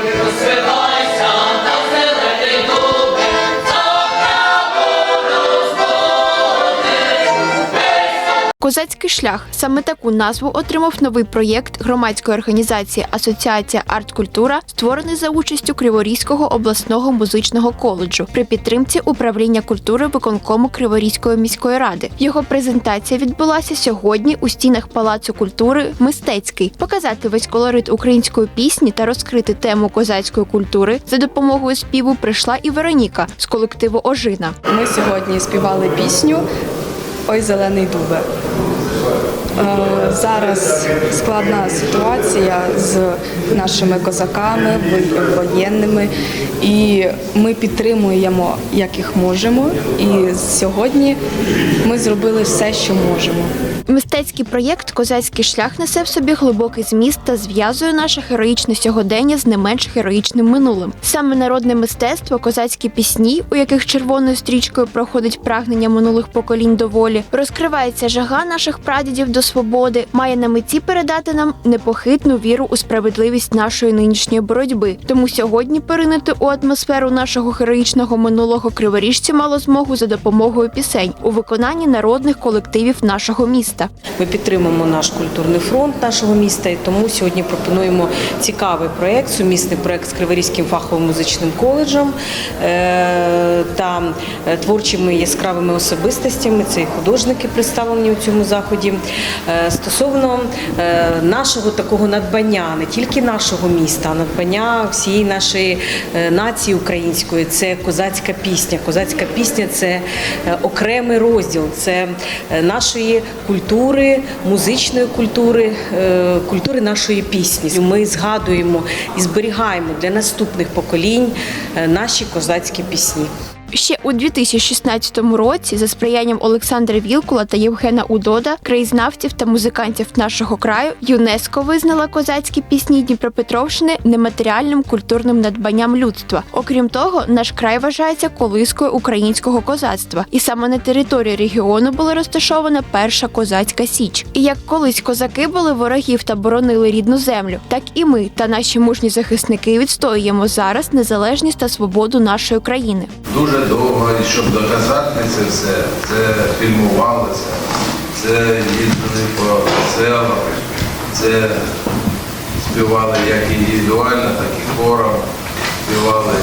Deus será. Козацький шлях саме таку назву отримав новий проєкт громадської організації Асоціація арт-культура, створений за участю Криворізького обласного музичного коледжу при підтримці управління культури виконкому Криворізької міської ради. Його презентація відбулася сьогодні у стінах Палацу культури Мистецький. Показати весь колорит української пісні та розкрити тему козацької культури за допомогою співу прийшла і Вероніка з колективу Ожина. Ми сьогодні співали пісню Ой, зелений дубе. Е, Зараз складна ситуація з нашими козаками, воєнними, і ми підтримуємо, як їх можемо. І сьогодні ми зробили все, що можемо. Мистецький проєкт Козацький шлях несе в собі глибокий зміст та зв'язує наше героїчне сьогодення з не менш героїчним минулим. Саме народне мистецтво, козацькі пісні, у яких червоною стрічкою проходить прагнення минулих поколінь до волі, розкривається жага наших прадідів до свободи, має на меті передати нам непохитну віру у справедливість нашої нинішньої боротьби. Тому сьогодні поринути у атмосферу нашого героїчного минулого криворіжці мало змогу за допомогою пісень у виконанні народних колективів нашого міста. Ми підтримуємо наш культурний фронт нашого міста, і тому сьогодні пропонуємо цікавий проєкт, сумісний проєкт з Криворізьким фаховим музичним коледжем е, та е, творчими яскравими особистостями. Це і художники представлені у цьому заході. Е, Стосовно е, нашого такого надбання, не тільки нашого міста, а надбання всієї нашої е, нації української. Це козацька пісня. Козацька пісня це окремий розділ, це нашої культури, музичної культури, культури нашої пісні. Ми згадуємо і зберігаємо для наступних поколінь наші козацькі пісні. Ще у 2016 році, за сприянням Олександра Вілкула та Євгена Удода, краєзнавців та музикантів нашого краю, ЮНЕСКО визнала козацькі пісні Дніпропетровщини нематеріальним культурним надбанням людства. Окрім того, наш край вважається колискою українського козацтва, і саме на території регіону була розташована перша козацька січ. І як колись козаки були ворогів та боронили рідну землю, так і ми та наші мужні захисники відстоюємо зараз незалежність та свободу нашої країни. дуже довго, і щоб доказати це все, це фільмувалося, це їздили по селах, це співали як індивідуально, так і хором, співали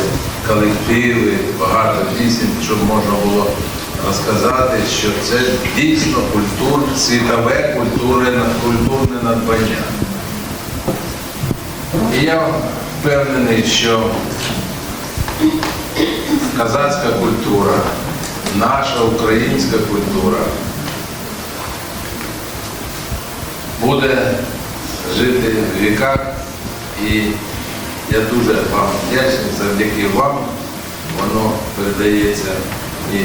колективи, багато пісень, щоб можна було розказати, що це дійсно культур, світове культурне, культурне надбання. І я впевнений, що казацька культура, наша українська культура буде жити в віках. І я дуже вам вдячний, завдяки вам воно передається і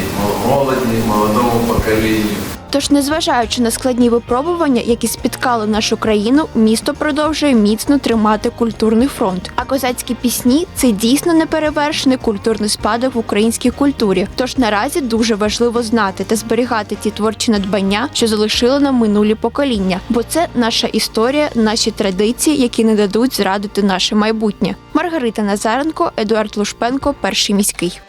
молоді, молодому поколінню. Тож, незважаючи на складні випробування, які спіткали нашу країну, місто продовжує міцно тримати культурний фронт. А козацькі пісні це дійсно неперевершений культурний спадок в українській культурі. Тож наразі дуже важливо знати та зберігати ті творчі надбання, що залишили нам минулі покоління, бо це наша історія, наші традиції, які не дадуть зрадити наше майбутнє. Маргарита Назаренко, Едуард Лушпенко, перший міський.